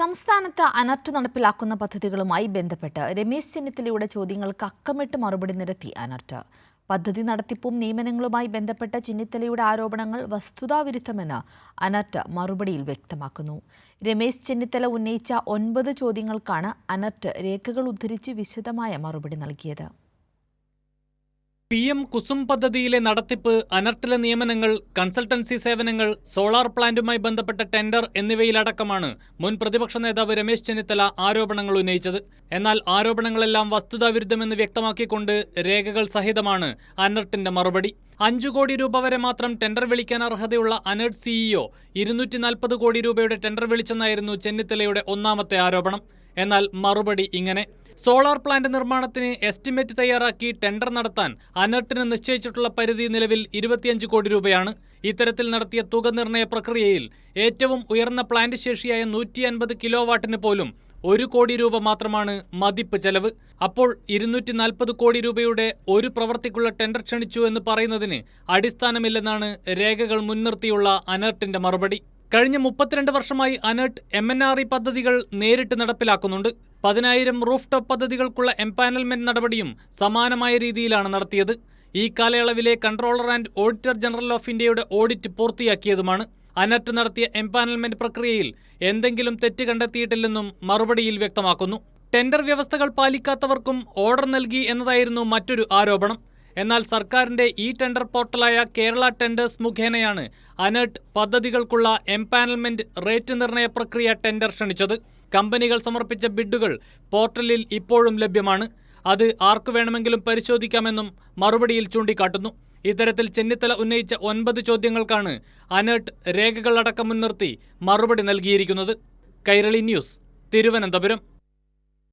സംസ്ഥാനത്ത് അനർട്ട് നടപ്പിലാക്കുന്ന പദ്ധതികളുമായി ബന്ധപ്പെട്ട് രമേശ് ചെന്നിത്തലയുടെ ചോദ്യങ്ങൾക്ക് അക്കമിട്ട് മറുപടി നിരത്തി അനർട്ട്. പദ്ധതി നടത്തിപ്പും നിയമനങ്ങളുമായി ബന്ധപ്പെട്ട ചെന്നിത്തലയുടെ ആരോപണങ്ങൾ വസ്തുതാവിരുദ്ധമെന്ന് അനർട്ട് മറുപടിയിൽ വ്യക്തമാക്കുന്നു. രമേശ് ചെന്നിത്തല ഉന്നയിച്ച ഒൻപത് ചോദ്യങ്ങൾക്കാണ് അനർട്ട് രേഖകൾ ഉദ്ധരിച്ച് വിശദമായ മറുപടി നൽകിയത്. പി എം കുസും പദ്ധതിയിലെ നടത്തിപ്പ് അനർട്ടിലെ നിയമനങ്ങൾ കൺസൾട്ടൻസി സേവനങ്ങൾ സോളാർ പ്ലാന്റുമായി ബന്ധപ്പെട്ട ടെൻഡർ എന്നിവയിലടക്കമാണ് മുൻ പ്രതിപക്ഷ നേതാവ് രമേശ് ചെന്നിത്തല ആരോപണങ്ങൾ ഉന്നയിച്ചത്. എന്നാൽ ആരോപണങ്ങളെല്ലാം വസ്തുതാവിരുദ്ധമെന്ന് വ്യക്തമാക്കിക്കൊണ്ട് രേഖകൾ സഹിതമാണ് അനർട്ടിന്റെ മറുപടി. അഞ്ചു കോടി രൂപ വരെ മാത്രം ടെൻഡർ വിളിക്കാൻ അർഹതയുള്ള അനർട്ട് സിഇഒ ഇരുന്നൂറ്റി നാൽപ്പത് കോടി രൂപയുടെ ടെൻഡർ വിളിച്ചെന്നായിരുന്നു ചെന്നിത്തലയുടെ ഒന്നാമത്തെ ആരോപണം. എന്നാൽ മറുപടി ഇങ്ങനെ. സോളാർ പ്ലാന്റ് നിർമ്മാണത്തിന് എസ്റ്റിമേറ്റ് തയ്യാറാക്കി ടെൻഡർ നടത്താൻ അനർട്ടിന് നിശ്ചയിച്ചിട്ടുള്ള പരിധി നിലവിൽ ഇരുപത്തിയഞ്ച് കോടി രൂപയാണ്. ഇത്തരത്തിൽ നടത്തിയ തുക നിർണയ പ്രക്രിയയിൽ ഏറ്റവും ഉയർന്ന പ്ലാന്റ് ശേഷിയായ നൂറ്റി അൻപത് കിലോ വാട്ടിന് പോലും ഒരു കോടി രൂപ മാത്രമാണ് മതിപ്പ് ചെലവ്. അപ്പോൾ ഇരുന്നൂറ്റി നാൽപ്പത് കോടി രൂപയുടെ ഒരു പ്രവൃത്തിക്കുള്ള ടെൻഡർ ക്ഷണിച്ചു എന്ന് പറയുന്നതിന് അടിസ്ഥാനമില്ലെന്നാണ് രേഖകൾ മുൻനിർത്തിയുള്ള അനർട്ടിന്റെ മറുപടി. കഴിഞ്ഞ മുപ്പത്തിരണ്ട് വർഷമായി അനർട്ട് എം ഇ പദ്ധതികൾ നേരിട്ട് നടപ്പിലാക്കുന്നുണ്ട്. പതിനായിരം റൂഫ് ടോപ്പ് പദ്ധതികൾക്കുള്ള എംപാനൽമെന്റ് നടപടിയും സമാനമായ രീതിയിലാണ് നടത്തിയത്. ഈ കാലയളവിലെ controller and auditor general of ഇന്ത്യയുടെ ഓഡിറ്റ് പൂർത്തിയാക്കിയതുമാണ്. അനർട്ട് നടത്തിയ എംപാനൽമെന്റ് പ്രക്രിയയിൽ എന്തെങ്കിലും തെറ്റ് കണ്ടെത്തിയിട്ടില്ലെന്നും മറുപടിയിൽ വ്യക്തമാക്കുന്നു. ടെൻഡർ വ്യവസ്ഥകൾ പാലിക്കാത്തവർക്കും ഓർഡർ നൽകി എന്നതായിരുന്നു മറ്റൊരു ആരോപണം. എന്നാൽ സർക്കാരിന്റെ ഇ ടെൻഡർ പോർട്ടലായ കേരള ടെൻഡേഴ്സ് മുഖേനയാണ് അനർട്ട് പദ്ധതികൾക്കുള്ള എംപാനൽമെന്റ് റേറ്റ് നിർണയ പ്രക്രിയ ടെൻഡർ ക്ഷണിച്ചത്. കമ്പനികൾ സമർപ്പിച്ച ബിഡുകൾ പോർട്ടലിൽ ഇപ്പോഴും ലഭ്യമാണ്. അത് ആർക്കു വേണമെങ്കിലും പരിശോധിക്കാമെന്നും മറുപടിയിൽ ചൂണ്ടിക്കാട്ടുന്നു. ഇത്തരത്തിൽ ചെന്നിത്തല ഉന്നയിച്ച ഒൻപത് ചോദ്യങ്ങൾക്കാണ് അനർട്ട് രേഖകളടക്കം മുൻനിർത്തി മറുപടി നൽകിയിരിക്കുന്നത്. കൈരളി ന്യൂസ് തിരുവനന്തപുരം.